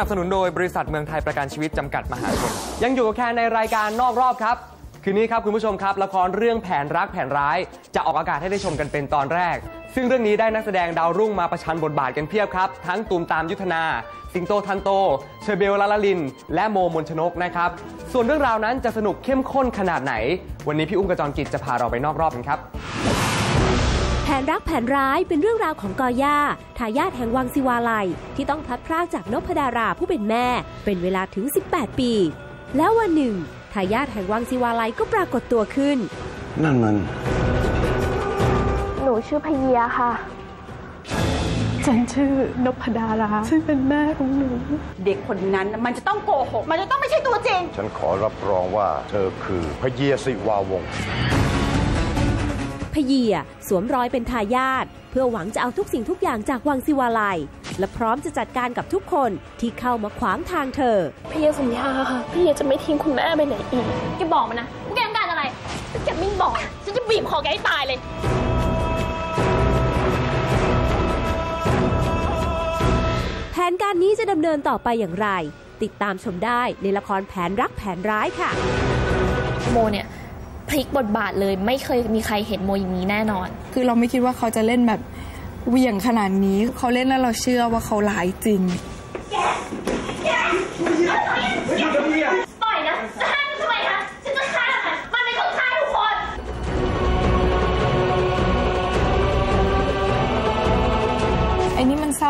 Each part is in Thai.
นับสนุนโดยบริษัทเมืองไทยประกันชีวิตจำกัดมหาชน ยังอยู่กับแคนในรายการนอกรอบครับ คืนนี้ครับคุณผู้ชมครับ ละครเรื่องแผนรักแผนร้าย จะออกอากาศให้ได้ชมกันเป็นตอนแรก ซึ่งเรื่องนี้ได้นักแสดงดาวรุ่งมาประชันบทบาทกันเพียบครับ ทั้งตูมตามยุทธนา สิงโตทันโต เชเบลลาลาลิน และโมมนชนกนะครับ ส่วนเรื่องราวนั้นจะสนุกเข้มข้นขนาดไหน วันนี้พี่อุ้มกระจรกิจจะพาเราไปนอกรอบกันครับ แผนรักแผนร้ายเป็นเรื่องราวของกอย่าทายาทแห่งวังศิวาลัย ที่ต้องพลัดพรากจากนพดาราผู้เป็นแม่ เป็นเวลาถึง 18 ปี แล้ววันหนึ่งทายาทแห่งวังศิวาลัยก็ปรากฏตัวขึ้น นั่นมัน หนูชื่อพเยียค่ะ ฉันชื่อนพดารา ซึ่งเป็นแม่ของหนู เด็กคนนั้นน่ะมันจะต้องโกหก มันจะต้องไม่ใช่ตัวจริง ฉันขอรับรองว่าเธอคือพระเยสิวาวงศ์พ เยีย สวมรอยเป็นทายาทเพื่อหวังจะเอาทุกสิ่งทุกอย่างจากวังศิวาลัย และพร้อมจะจัดการกับทุกคนที่เข้ามาขวางทางเธอ พี่เยสัญญาค่ะพี่เยจะไม่ทิ้งคุณแม่ไปไหนอีกแกบอกมานะว่าแกต้องการอะไรถ้าแกไม่บอกฉันจะบีบคอแกให้ตายเลยแผนการนี้จะดำเนินต่อไปอย่างไร ติดตามชมได้ในละครแผนรักแผนร้ายค่ะโมเนี่ย พลิกบทบาทเลย ไม่เคยมีใครเห็นโมอย่างนี้แน่นอน คือเราไม่คิดว่าเขาจะเล่นแบบเวี่ยงขนาดนี้ เขาเล่นแล้วเราเชื่อว่าเขาหลายจริง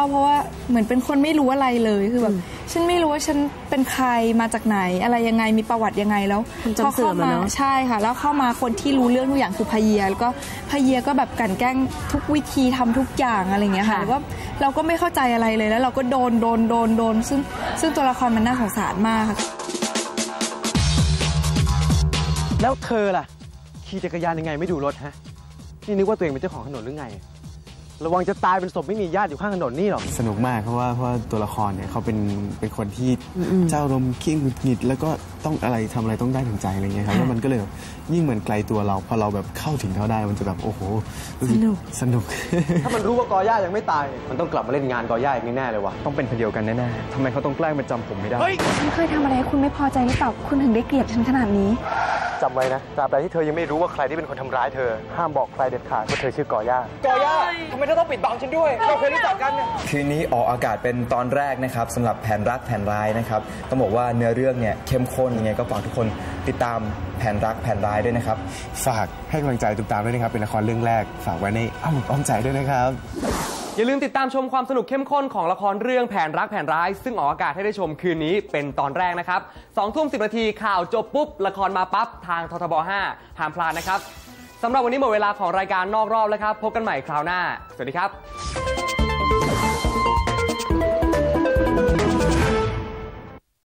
าเพราะว่าเหมือนเป็นคนไม่รู้อะไรเลยคือแบบฉันไม่รู้ว่าฉันเป็นใครมาจากไหน อะไรยังไงมีประวัติยังไงแล้วความจำเสื่อมอะมาเนอะใช่ค่ะ แล้วเข้ามาคนที่รู้เรื่องทุกอย่างคือพะเยียแล้วก็พะเยียก็แบบกลันแกล้งทุกวิธีทำทุกอย่างอะไรอย่างเงี้ยค่ะแล้วก็เราก็ไม่เข้าใจอะไรเลยแล้ว เราก็โดนโดนโดนโดนซึ่งซึ่งตัวละครมันน่าสงสารมากค่ะแล้วเธอล่ะขี่จักรยานยังไงไม่ดูรถฮะนี่นึกว่าตัวเองเป็นเจ้าของถนนหรือไง ระวังจะตายเป็นศพไม่มีญาติอยู่ข้างถนนนี่หรอกสนุกมากเพราะว่าเพราะว่าตัวละครเนี่ยเขาเป็นเป็นคนที่เจ้าอารมณ์ขี้หงุดหงิดแล้วก็ต้องอะไรทำอะไรต้องได้ถึงใจอะไรเงี้ยครับแล้วมันก็เลยแบบยิ่งเหมือนไกลตัวเราพอเราแบบเข้าถึงเขาได้มันจะแบบโอ้โหสนุก สนุก ถ้ามันรู้ว่ากอย่ายังไม่ตายมันต้องกลับมาเล่นงานกอย่าอีกแน่ๆเลยวะต้องเป็นคนเดียวกันแน่ๆทำไมเขาต้องแกล้งมาจำผมไม่ได้ ฉันเคยทำอะไรให้คุณไม่พอใจหรือเปล่า คุณถึงได้เกลียดฉันขนาดนี้ จำไว้นะตราบใดที่เธอยังไม่รู้ว่าใครที่เป็นคนทำร้ายเธอ ห้ามบอกใครเด็ดขาดว่าเธอชื่อกอย่ากอย่าทำไมเธอต้องปิดบังฉันด้วย เราเคยรู้จักกันเนี่ยคืนนี้ออกอากาศเป็นตอนแรกนะครับสำหรับแผนรักแผนร้ายนะครับต้องบอกว่าเนื้อเรื่องเนี่ยเข้มข้นยังไงก็ฝากทุกคนติดตามแผนรักแผนร้ายด้วยนะครับ ฝากให้กำลังใจตุกตามด้วยนะครับเป็นละครเรื่องแรก ฝากไว้ในอ้อมอกอ้อมใจด้วยนะครับ อย่าลืมติดตามชมความสนุกเข้มข้นของละครเรื่องแผนรักแผนร้าย ซึ่งออกอากาศให้ได้ชมคืนนี้เป็นตอนแรกนะครับ2ทุ่มสินาทีข่าวจบปุ๊บ ละครมาปั๊บ ทางททบ 5 ห้ามพลาดนะครับสำหรับวันนี้หมดเวลาของรายการนอกรอบแล้วครับ พบกันใหม่คราวหน้า สวัสดีครับ